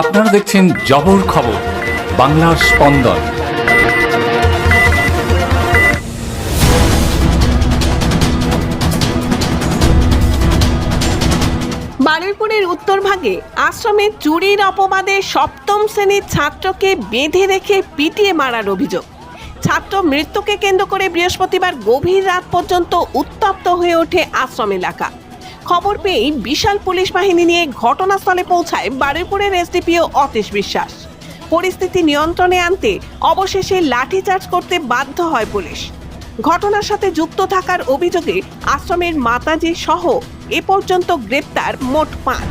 আপনারা দেখছেন জবর খবর, বাংলার স্পন্দন। বারুইপুরের উত্তরভাগে আশ্রমে চুরির অপবাদে সপ্তম শ্রেণির ছাত্রকে বেঁধে রেখে পিটিয়ে মারার অভিযোগ। ছাত্র মৃত্যুকে কেন্দ্র করে বৃহস্পতিবার গভীর রাত পর্যন্ত উত্তপ্ত হয়ে ওঠে আশ্রম এলাকা। খবর পেয়েই বিশাল পুলিশ বাহিনী নিয়ে ঘটনাস্থলে পৌঁছায় বারুইপুরের এসডিপিও অতীশ বিশ্বাস। পরিস্থিতি নিয়ন্ত্রণে আনতে অবশেষে লাঠিচার্জ করতে বাধ্য হয় পুলিশ। ঘটনার সাথে যুক্ত থাকার অভিযোগে আশ্রমের মাতাজি সহ এ পর্যন্ত গ্রেপ্তার মোট পাঁচ।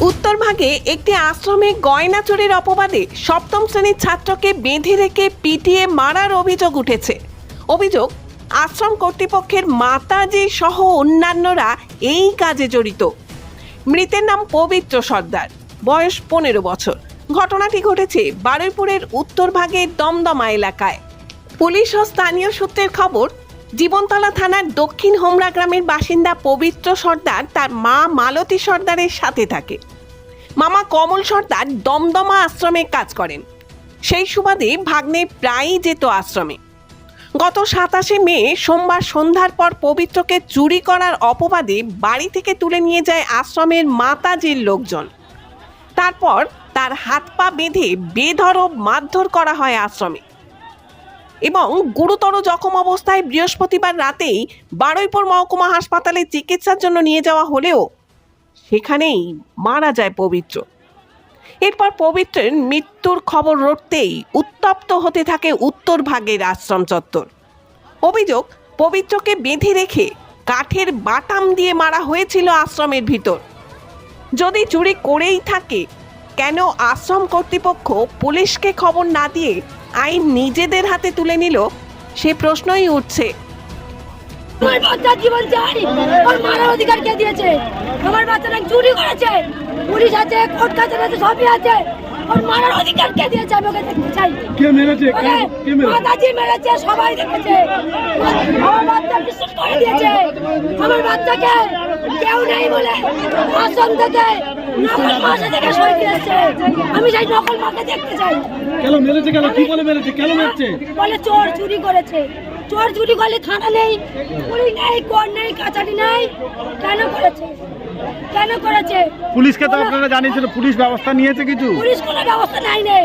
উত্তরভাগে একটি আশ্রমে গয়না চুরির অপবাদে সপ্তম শ্রেণির ছাত্রকে বেঁধে রেখে পিটিয়ে মারার অভিযোগ উঠেছে। অভিযোগ, আশ্রম কর্তৃপক্ষের মাতাজি সহ অন্যান্যরা এই কাজে জড়িত। মৃতের নাম পবিত্র সর্দার। বয়স পনেরো বছর। ঘটনাটি ঘটেছে বারুইপুরের উত্তরভাগের দমদমা এলাকায়। পুলিশ ও স্থানীয় সূত্রের খবর, জীবনতলা থানার দক্ষিণ হোমরা গ্রামের বাসিন্দা পবিত্র সর্দার তার মা মালতী সর্দারের সাথে থাকে। মামা কমল সর্দার দমদমা আশ্রমে কাজ করেন। সেই সুবাদে ভাগ্নে প্রায়ই যেত আশ্রমে। গত সাতাশে মে, সোমবার সন্ধ্যার পর পবিত্রকে চুরি করার অপবাদে বাড়ি থেকে তুলে নিয়ে যায় আশ্রমের মাতাজির লোকজন। তারপর তার হাত পা বেঁধে বেধরব মারধর করা হয় আশ্রমে। এবং গুরুতর জখম অবস্থায় বৃহস্পতিবার রাতেই বারুইপুর মহকুমা হাসপাতালে চিকিৎসার জন্য নিয়ে যাওয়া হলেও সেখানেই মারা যায় পবিত্র। এরপর পবিত্রের মৃত্যুর খবর রটতেই উত্তপ্ত হতে থাকে উত্তর ভাগের আশ্রম চত্বর। অভিযোগ, পবিত্রকে বেঁধে রেখে কাঠের বাটাম দিয়ে মারা হয়েছিল আশ্রমের ভিতর। যদি চুরি করেই থাকে কেন আশ্রম কর্তৃপক্ষ পুলিশকে খবর না দিয়ে আইন নিজেদের হাতে তুলে নিল? সে প্রশ্নই উঠছে। আমার বাচ্চার জীবন চাই ওর মারার অধিকার কে দিয়েছে? আমার বাচ্চাটা চুরি করেছে। পুলিশ আছে, কোর্ট কাছে সবই আছে। ওর মারার অধিকার কে দিয়েছে? আমি ওকে দেখতে চাই। কে মেরেছে? কে- মেরেছে? মাতাজি মেরেছে সবাই দেখেছে। আমার বাচ্চা বিশ্বাস করে দিয়েছে। আমার বাচ্চাকে কেউ নেই বলে আশ্রম থেকে নকল মাসে থেকে সই দিয়েছে। আমি সেই নকল মাকে দেখতে চাই। কেন মেরেছে কেন? কি বলে মেরেছে? কেন মেরেছে? বলে চোর চুরি করেছে। চোর চুরি করলে থানা নেই পুলিশ নেই কোর্ট নেই কাছারি নেই। কেন করেছে? কেন করেছে? পুলিশকে তো আপনারা জানিয়েছিল পুলিশ ব্যবস্থা নিয়েছে কিছু? পুলিশ কোনো ব্যবস্থা নাই নেই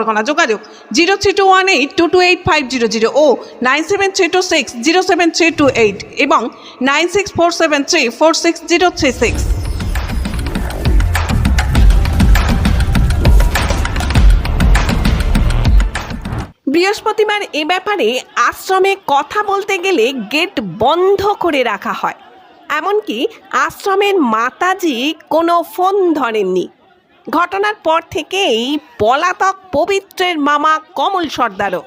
যোগাযোগ zero three two one eight two two eight five zero zero ও nine seven three two six zero seven three two eight এবং nine six four seven three four six zero three six. বৃহস্পতিবার এ ব্যাপারে আশ্রমে কথা বলতে গেলে gate বন্ধ করে রাখা হয়। এমনকি আশ্রমের মাতাজি কোনো ফোন ধরেননি। ঘটনার পর থেকেই পলাতক পবিত্রের মামা কমল সর্দারও।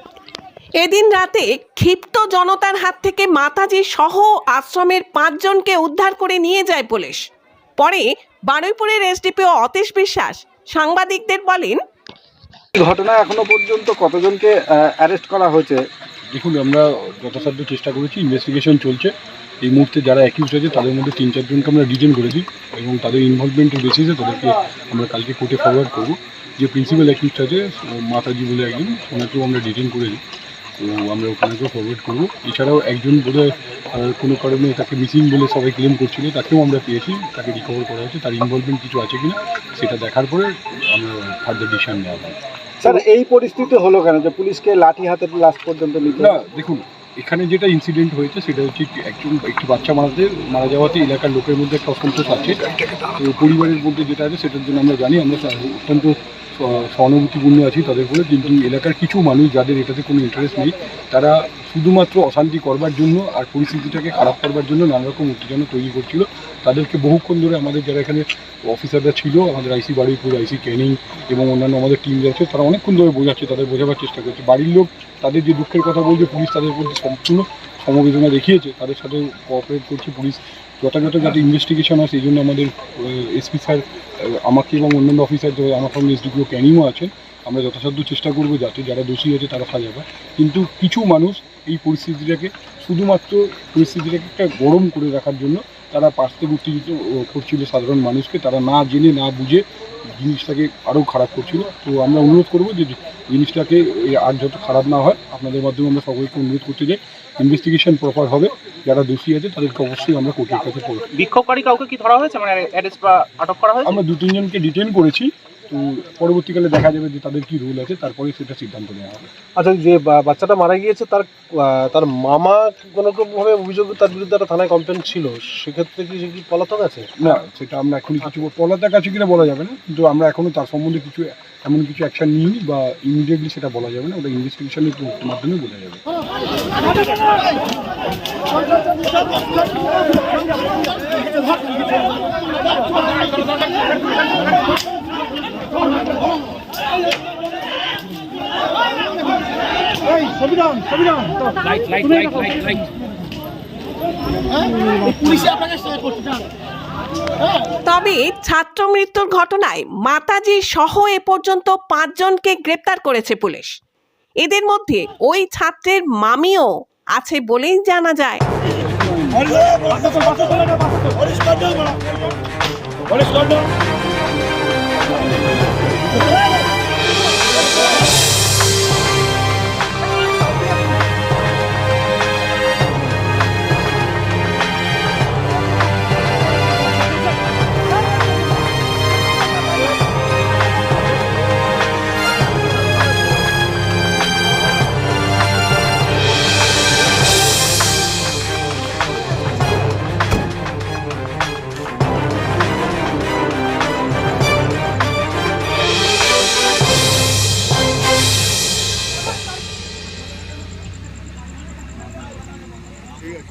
এদিন রাতে ক্ষিপ্ত জনতার হাত থেকে মাতাজি সহ আশ্রমের পাঁচজনকে উদ্ধার করে নিয়ে যায় পুলিশ। পরে বারুইপুরের এসডিপিও অতীশ বিশ্বাস সাংবাদিকদের বলেন ঘটনা এখনও পর্যন্ত কতজনকে অ্যারেস্ট করা হয়েছে? দেখুন আমরা যথাসাধ্য চেষ্টা করেছি ইনভেস্টিগেশন চলছে। এই মুহূর্তে যারা অ্যাকিউজ আছে তাদের মধ্যে তিন চারজনকে আমরা ডিটেন করেছি এবং তাদের ইনভলভমেন্টের বেসিসে তাদেরকে আমরা কালকে কোর্টে ফরওয়ার্ড করব। যে প্রিন্সিপাল অ্যাকিউজ আছে মাতাজি বলে একজন ওনাকেও আমরা ডিটেন করেছি। তো আমরা ওখানেকেও ফরওয়ার্ড করব। এছাড়াও একজন বোধহয় আহ, কোনো কারণে তাকে মিসিং বলে সবাই ক্লেম করছিল তাকেও আমরা পেয়েছি তাকে রিকভার করা হয়েছে। তার ইনভলভমেন্ট কিছু আছে কিনা সেটা দেখার পরে আমরা ফার্দার ডিসিশন নেওয়া হবে স্যার এই পরিস্থিতি হলো কেন? যে পুলিশকে লাঠি হাতে লাস্ট পর্যন্ত নিতে না দেখুন এখানে যেটা ইনসিডেন্ট হয়েছে, সেটা হচ্ছে একজন, একটি বাচ্চা মারাতে মারা যাওয়াতে এলাকার লোকের মধ্যে একটা অসন্তোষ আছে। তো পরিবারের মধ্যে যেটা আছে, সেটার জন্য আমরা জানি, আমরা অত্যন্ত সহানুভূতিপূর্ণ আছি তাদের বলে, কিন্তু এলাকার কিছু মানুষ যাদের এটাতে কোনো ইন্টারেস্ট নেই, তারা শুধুমাত্র অশান্তি করবার জন্য আর পরিস্থিতিটাকে খারাপ করবার জন্য নানা রকম উত্তেজনা তৈরি করছিল। তাদেরকে বহুক্ষণ ধরে আমাদের যারা এখানে অফিসাররা ছিল, আমাদের আইসি বারুইপুর আইসি ক্যানিং এবং অন্যান্য আমাদের টিম আছে তারা অনেকক্ষণ ধরে বোঝাচ্ছে, তাদের বোঝাবার চেষ্টা করছে। বাড়ির লোক তাদের যে দুঃখের কথা বলছে, পুলিশ তাদের প্রতি সম্পূর্ণ সমবেদনা দেখিয়েছে। তাদের সাথে কোঅপারেট করছে পুলিশ। যথাযথ যাতে ইনভেস্টিগেশন হয়, সেই জন্য আমাদের এসপি স্যার আমাকে এবং অন্যান্য অফিসার আমার সঙ্গে এসডিপিও ক্যানিংও আছেন। আমরা যথাসাধ্য চেষ্টা করব যাতে যারা দোষী আছে তারা সাজা পায় কিন্তু কিছু মানুষ এই পরিস্থিতিটাকে শুধুমাত্র পরিস্থিতিটাকে একটা গরম করে রাখার জন্য তারা পাশ থেকে উত্তেজিত করছিল সাধারণ মানুষকে। তারা না জেনে না বুঝে জিনিসটাকে আরও খারাপ করছিল। তো আমরা অনুরোধ করব যে জিনিসটাকে আর যত খারাপ না হয় আপনাদের মাধ্যমে আমরা সকলকে অনুরোধ করতে চাই ইনভেস্টিগেশন প্রপার হবে। যারা দোষী আছে তাদেরকে অবশ্যই আমরা কোর্টের কাছে পড়ব বিক্ষোভকারী কাউকে কি ধরা হয়েছে? মানে অ্যারেস্ট বা আটক করা হয়েছে? আমরা দু তিনজনকে ডিটেন করেছি। তো পরবর্তীকালে দেখা যাবে যে তাদের কি রোল আছে তারপরে সেটা সিদ্ধান্ত নেওয়া হবে। আচ্ছা যে বাচ্চাটা মারা গিয়েছে তার তার মামা কোনো ভাবে অভিযোগ তার বিরুদ্ধে একটা থানায় কমপ্লেন ছিল সেক্ষেত্রে কি সে কি পলাতক আছে? না সেটা আমরা এখনই কিছু পলাতক আছে কিনা বলা যাবে না কিন্তু আমরা এখনও তার সম্বন্ধে কিছু এমন কিছু অ্যাকশন নিইনি বা ইমিডিয়েটলি সেটা বলা যাবে না ওটা ইনভেস্টিগেশনের মাধ্যমে বোঝা যাবে। তবে ছাত্র মৃত্যুর ঘটনায় মাতাজি সহ এ পর্যন্ত পাঁচজনকে গ্রেপ্তার করেছে পুলিশ। এদের মধ্যে ওই ছাত্রের মামিও আছে বলেই জানা যায়।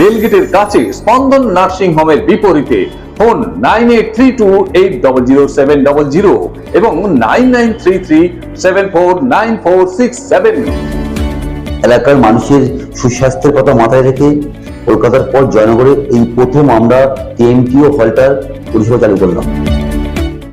রেলগেটের কাছে স্পন্দন নার্সিং হোমের বিপরীতে ফোন নাইন এবং nine nine three three seven four nine four six seven. এলাকার মানুষের সুস্বাস্থ্যের কথা মাথায় রেখে কলকাতার পর জয়নগরে এই প্রথম আমরা টিএমটিও হলটার পরিষেবা চালু করলাম।